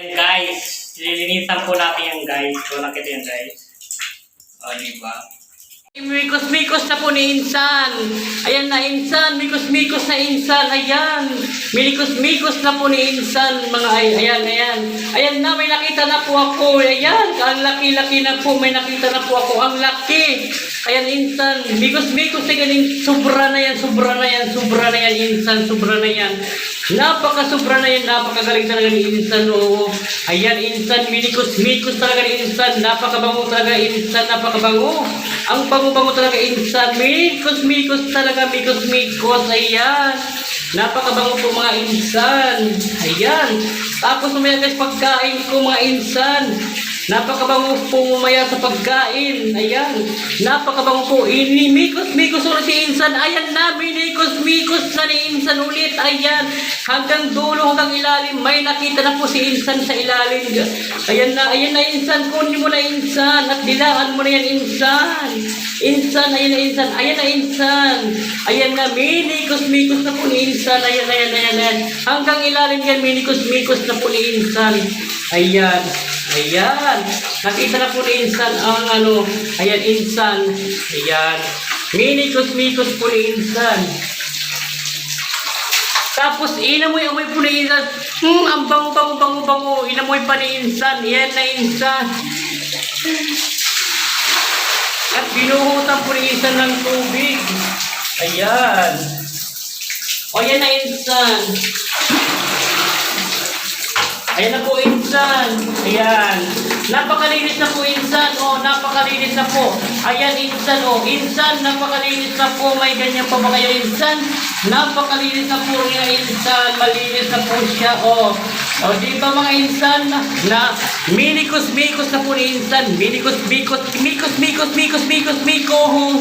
And guys, lilinisan po natin yan guys. So, nakita yan guys. O, diba? Mikos-mikos na po ni Insan. Ayan na Insan, mikos-mikos na Insan. Ayan. Mikos-mikos na po ni Insan. Mga ay, ayan, ayan. Ayan na, may nakita na po ako. Ayan, ang laki-laki na po. May nakita na po ako. Ang laki. Ayan, Insan. Mikos-mikos na galing. Sobra na yan, sobra na yan, sobra na yan, Insan. Sobra na yan. Napaka-sobra na yan. Napakagaling talaga ni Insan. Oo. Ayan, Insan. Minikos-mikos talaga ni Insan. Napakabango talaga, Insan. Napakabango. Ang bango-bango talaga, Insan. Mikos-mikos talaga, mikos-mikos. Ayan. Napakabango po mga Insan. Ayan. Tapos mamaya guys, pagkain ko mga Insan. Napakabango po mamaya sa pagkain. Ayan. Napakabango po. Inimikos-mikos ulit si Insan. Ayan na, minikos-mikos na ni Insan ulit. Ayan. Hanggang dulo, hanggang ilalim. May nakita na po si Insan sa ilalim. Ayan na, ayan na Insan. Kunin mo na Insan. At dilaan mo na yan Insan. Insan, ayan na Insan. Ayan na Insan. Ayan na, minikos-mikos na po ni Insan. Ayan, ayan, ayan, ayan. Hanggang ilalim yan, minikos-mikos na po ni Insan. Ayan. Ayan. Nakita na po ni Insan ang ano. Ayan, Insan. Ayan. Minikos-mikos po ni Insan. Tapos inamoy amoy po ni Insan. Hmm, ang bango bango bango bango. Inamoy pa ni Insan. Yan na Insan. At binuhutan po ni Insan ng tubig. Ayan. O yan na Insan. Ayan na po Insan. Ayan. Napakalinis na po Insan. O, napakalinis na po. Ayan Insan. O, Insan, napakalinis na po. May ganyan pa ba kayo Insan? Napakalinis na po niya Insan. Malinis na po siya. O, o di ba mga Insan? Na minikos-mikos na po ni Insan. Minikos-mikos, mikos-mikos, mikos-mikos, mikos.